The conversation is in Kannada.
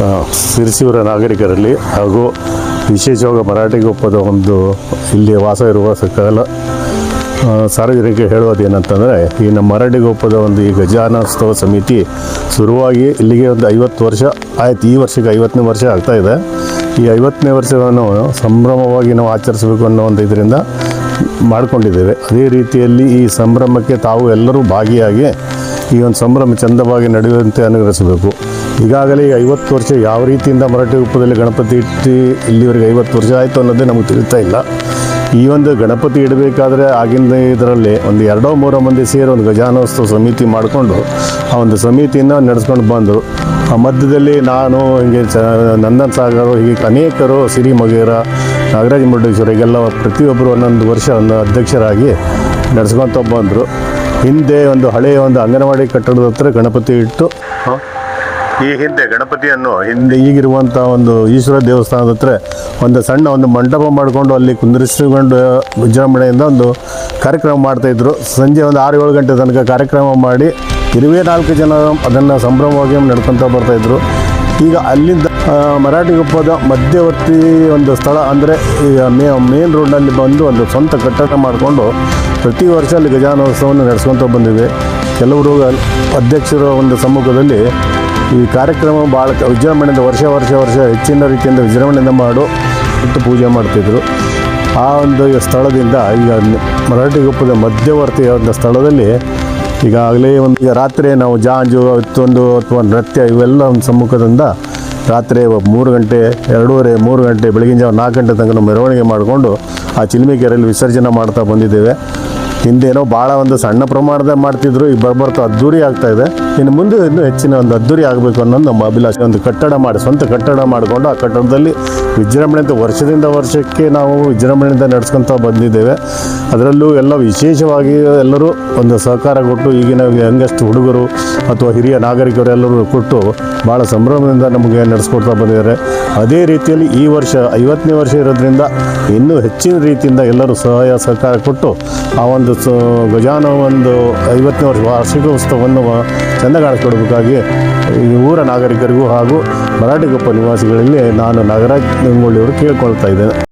ಆ, ನಾಗರಿಕರಲ್ಲಿ ಹಾಗೂ ವಿಶೇಷವಾಗಿ ಮರಾಠಿಗೊಪ್ಪದ ಒಂದು ಇಲ್ಲಿ ವಾಸ ಇರುವ ಸಕಲ ಸಾರ್ವಜನಿಕರಿಗೆ ಹೇಳೋದು ಏನಂತಂದರೆ ಈ ನಮ್ಮ ಮರಾಠಿಗೊಪ್ಪದ ಒಂದು ಈ ಗಜಾನೋತ್ಸವ ಸಮಿತಿ ಶುರುವಾಗಿ ಇಲ್ಲಿಗೆ ಒಂದು ಐವತ್ತು ವರ್ಷ ಆಯ್ತು. ಈ ವರ್ಷಕ್ಕೆ ಐವತ್ತನೇ ವರ್ಷ ಆಗ್ತಾ ಇದೆ. ಈ ಐವತ್ತನೇ ವರ್ಷವನ್ನು ಸಂಭ್ರಮವಾಗಿ ನಾವು ಆಚರಿಸಬೇಕು ಅನ್ನೋ ಒಂದು ಇದರಿಂದ ಮಾಡಿಕೊಂಡಿದ್ದೇವೆ. ಅದೇ ರೀತಿಯಲ್ಲಿ ಈ ಸಂಭ್ರಮಕ್ಕೆ ತಾವು ಎಲ್ಲರೂ ಭಾಗಿಯಾಗಿ ಈ ಒಂದು ಸಂಭ್ರಮ ಚಂದವಾಗಿ ನಡೆಯುವಂತೆ ಅನುಗ್ರಹಿಸಬೇಕು. ಈಗಾಗಲೇ ಐವತ್ತು ವರ್ಷ ಯಾವ ರೀತಿಯಿಂದ ಮರಾಠಿ ರೂಪದಲ್ಲಿ ಗಣಪತಿ ಇಟ್ಟು ಇಲ್ಲಿವರೆಗೆ ಐವತ್ತು ವರ್ಷ ಆಯಿತು ಅನ್ನೋದೇ ನಮಗೆ ತಿಳಿತಾ ಇಲ್ಲ. ಈ ಒಂದು ಗಣಪತಿ ಇಡಬೇಕಾದ್ರೆ ಆಗಿನ ಇದರಲ್ಲಿ ಒಂದು ಎರಡೋ ಮೂರೋ ಮಂದಿ ಸೇರಿ ಒಂದು ಗಜಾನೋತ್ಸವ ಸಮಿತಿ ಮಾಡಿಕೊಂಡು ಆ ಒಂದು ಸಮಿತಿಯನ್ನು ನಡೆಸ್ಕೊಂಡು ಬಂದರು ಆ ಮಧ್ಯದಲ್ಲಿ ನಾನು ಹಿಂಗೆ ಚ ನಂದನ್ ಸಾಗರ್, ಹೀಗೆ ಅನೇಕರು ಸಿರಿ ಮಗೇರ, ನಾಗರಾಜ ಮುರುಡೇಶ್ವರಿಗೆಲ್ಲ ಪ್ರತಿಯೊಬ್ಬರು ಒಂದೊಂದು ವರ್ಷ ಒಂದು ಅಧ್ಯಕ್ಷರಾಗಿ ನಡೆಸ್ಕೊತ ಬಂದರು. ಹಿಂದೆ ಒಂದು ಹಳೆಯ ಒಂದು ಅಂಗನವಾಡಿ ಕಟ್ಟಡದ ಹತ್ರ ಗಣಪತಿ ಇಟ್ಟು ಈ ಹಿಂದೆ ಗಣಪತಿಯನ್ನು ಹಿಂದೆ ಈಗಿರುವಂಥ ಒಂದು ಈಶ್ವರ ದೇವಸ್ಥಾನದ ಹತ್ರ ಒಂದು ಸಣ್ಣ ಒಂದು ಮಂಟಪ ಮಾಡಿಕೊಂಡು ಅಲ್ಲಿ ಕುಂದಿರಿಸಿಕೊಂಡು ವಿಜೃಂಭಣೆಯಿಂದ ಒಂದು ಕಾರ್ಯಕ್ರಮ ಮಾಡ್ತಾಯಿದ್ರು ಸಂಜೆ ಒಂದು ಆರು ಏಳು ಗಂಟೆ ತನಕ ಕಾರ್ಯಕ್ರಮ ಮಾಡಿ ಇರುವೇ ನಾಲ್ಕು ಜನ ಅದನ್ನು ಸಂಭ್ರಮವಾಗಿ ನಡ್ಕೊತ ಬರ್ತಾಯಿದ್ರು ಈಗ ಅಲ್ಲಿಂದ ಮರಾಠಿ ಮರಾಠಿಗೊಪ್ಪದ ಮಧ್ಯವರ್ತಿ ಒಂದು ಸ್ಥಳ ಅಂದರೆ ಈಗ ಮೇ, ಮೇನ್ ರೋಡ್ನಲ್ಲಿ ಬಂದು ಒಂದು ಸ್ವಂತ ಕಟ್ಟಡ ಮಾಡಿಕೊಂಡು ಪ್ರತಿ ವರ್ಷ ಅಲ್ಲಿ ಗಜಾನೋತ್ಸವವನ್ನು ನಡೆಸ್ಕೊತ ಬಂದಿದೆ. ಕೆಲವರು ಅಧ್ಯಕ್ಷರ ಒಂದು ಸಮ್ಮುಖದಲ್ಲಿ ಈ ಕಾರ್ಯಕ್ರಮ ಭಾಳ ವಿಜೃಂಭಣೆಯಿಂದ ವರ್ಷ ವರ್ಷ ವರ್ಷ ಹೆಚ್ಚಿನ ರೀತಿಯಿಂದ ವಿಜೃಂಭಣೆಯಿಂದ ಮಾಡು ಇಟ್ಟು ಪೂಜೆ ಮಾಡ್ತಿದ್ರು. ಆ ಒಂದು ಸ್ಥಳದಿಂದ ಈಗ ಮರಾಠಿ ಮರಾಠಿಗೊಪ್ಪದ ಮಧ್ಯವರ್ತಿಯ ಒಂದು ಸ್ಥಳದಲ್ಲಿ ಈಗಾಗಲೇ ಒಂದು ಈಗ ರಾತ್ರಿ ನಾವು ಜಾಂಜು ಇತ್ತೊಂದು ಅಥವಾ ನೃತ್ಯ ಇವೆಲ್ಲ ಒಂದು ಸಮ್ಮುಖದಿಂದ ರಾತ್ರಿ ಮೂರು ಗಂಟೆ, ಎರಡೂವರೆ, ಮೂರು ಗಂಟೆ, ಬೆಳಗಿನ ಜಾವ ನಾಲ್ಕು ಗಂಟೆ ತನಕ ನಾವು ಮೆರವಣಿಗೆ ಮಾಡಿಕೊಂಡು ಆ ಚಿಲ್ಮೆ ಕೆರೆಯಲ್ಲಿ ವಿಸರ್ಜನೆ ಮಾಡ್ತಾ ಬಂದಿದ್ದೇವೆ. ಹಿಂದೇನೋ ಭಾಳ ಒಂದು ಸಣ್ಣ ಪ್ರಮಾಣದ ಮಾಡ್ತಿದ್ರು, ಈಗ ಬರ್ಬರ್ತಾ ಅದ್ದೂರಿ ಆಗ್ತಾ ಇದೆ. ಇನ್ನು ಮುಂದೆ ಇನ್ನೂ ಹೆಚ್ಚಿನ ಒಂದು ಅದ್ದೂರಿ ಆಗಬೇಕು ಅನ್ನೋದು ನಮ್ಮ ಅಭಿಲಾಷೆ. ಒಂದು ಕಟ್ಟಡ ಮಾಡಿ, ಸ್ವಂತ ಕಟ್ಟಡ ಮಾಡಿಕೊಂಡು ಆ ಕಟ್ಟಡದಲ್ಲಿ ವಿಜೃಂಭಣೆಯಿಂದ ವರ್ಷದಿಂದ ವರ್ಷಕ್ಕೆ ನಾವು ವಿಜೃಂಭಣೆಯಿಂದ ನಡೆಸ್ಕೊತ ಬಂದಿದ್ದೇವೆ. ಅದರಲ್ಲೂ ಎಲ್ಲ ವಿಶೇಷವಾಗಿ ಎಲ್ಲರೂ ಒಂದು ಸಹಕಾರ ಕೊಟ್ಟು ಈಗಿನ ಯಂಗೆಸ್ಟ್ ಹುಡುಗರು ಅಥವಾ ಹಿರಿಯ ನಾಗರಿಕರು ಎಲ್ಲರೂ ಕೊಟ್ಟು ಭಾಳ ಸಂಭ್ರಮದಿಂದ ನಮಗೆ ನಡೆಸ್ಕೊಡ್ತಾ ಬಂದಿದ್ದಾರೆ. ಅದೇ ರೀತಿಯಲ್ಲಿ ಈ ವರ್ಷ, ಐವತ್ತನೇ ವರ್ಷ ಇರೋದ್ರಿಂದ ಇನ್ನೂ ಹೆಚ್ಚಿನ ರೀತಿಯಿಂದ ಎಲ್ಲರೂ ಸಹಾಯ, ಸಹಕಾರ ಕೊಟ್ಟು ಆ ಒಂದು ಸ ಗಜಾನ ಒಂದು ಐವತ್ತನೇ ವರ್ಷ ವಾರ್ಷಿಕೋತ್ಸವವನ್ನು ಚೆಂದ ಕಾಣಿಸ್ಕೊಡ್ಬೇಕಾಗಿ ಈ ಊರ ನಾಗರಿಕರಿಗೂ ಹಾಗೂ ಮರಾಠಿಗೊಪ್ಪ ನಿವಾಸಿಗಳಲ್ಲಿ ನಾನು ನಾಗರಾಜ್ ಗಂಗೊಳ್ಳಿಯವರು ಕೇಳ್ಕೊಳ್ತಾ ಇದ್ದೇನೆ.